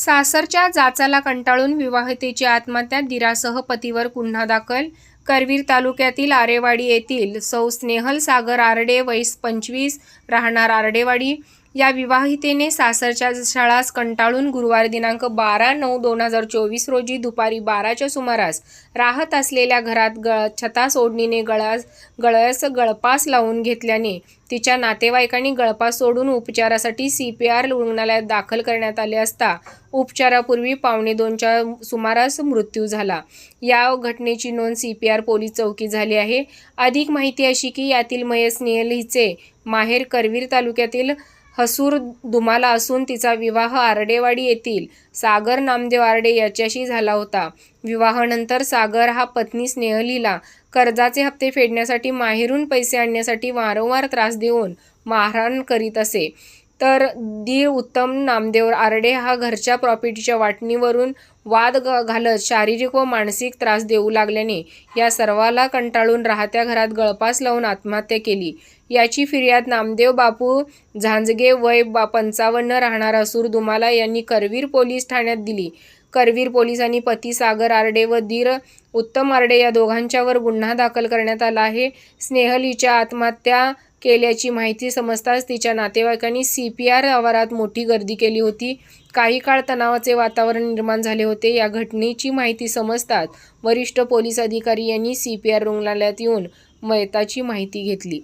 सासरच्या जाचाला कंटाळून विवाहितेची आत्महत्या दिरासह पतीवर गुन्हा दाखल. करवीर तालुक्यातील आरेवाडी येथील सौ स्नेहल सागर आरडे वयस पंचवीस राहणार आरडेवाडी. या विवाहितेने सासरच्या शाळास कंटाळून गुरुवार दिनांक बारा नऊ दोन हजार चोवीस रोजी दुपारी बाराच्या सुमारास राहत असलेल्या घरात गळ छता सोडणीने गळास गळ्यास गळपास लावून घेतल्याने तिच्या नातेवाईकांनी गळपास सोडून उपचारासाठी सी पी आर रुग्णालयात दाखल करण्यात आले असता उपचारापूर्वी पावणे दोनच्या सुमारास मृत्यू झाला. या घटनेची नोंद सी पी आर पोलीस चौकी झाली आहे. अधिक माहिती अशी की यातील मयस नियल हिचे माहेर करवीर तालुक्यातील हसूर दुमाला असून तिचा विवाह आरडेवाडी येथील सागर नामदेव आरडे याच्याशी झाला होता. विवाहानंतर सागर हा पत्नी स्नेहलीला कर्जाचे हप्ते फेडण्यासाठी माहेरून पैसे आणण्यासाठी वारंवार त्रास देऊन मारहाण करीत असे. तर दीर उत्तम नामदेव आरडे हा घरच्या प्रॉपर्टीच्या वाटणीवरून वाद ग- घालत शारीरिक व मानसिक त्रास देऊ लागल्याने या सर्वाला कंटाळून राहत्या घरात गळपास लावून आत्महत्या केली. याची फिर्याद नामदेव बापू झांजगे वय बा पंचावन्न राहणारा सूर दुमाला यांनी करवीर पोलीस ठाण्यात दिली. करवीर पोलिसांनी पती सागर आरडे व दीर उत्तम आरडे या दोघांच्यावर गुन्हा दाखल करण्यात आला आहे. स्नेहलीच्या आत्महत्या केल्याची माहिती समजताच तिच्या नातेवाईकांनी सी पी आर आवारात मोठी गर्दी केली होती. काही काळ तणावाचे वातावरण निर्माण झाले होते. या घटनेची माहिती समजताच वरिष्ठ पोलीस अधिकारी यांनी सी पी आर रुग्णालयात येऊन मयताची माहिती घेतली.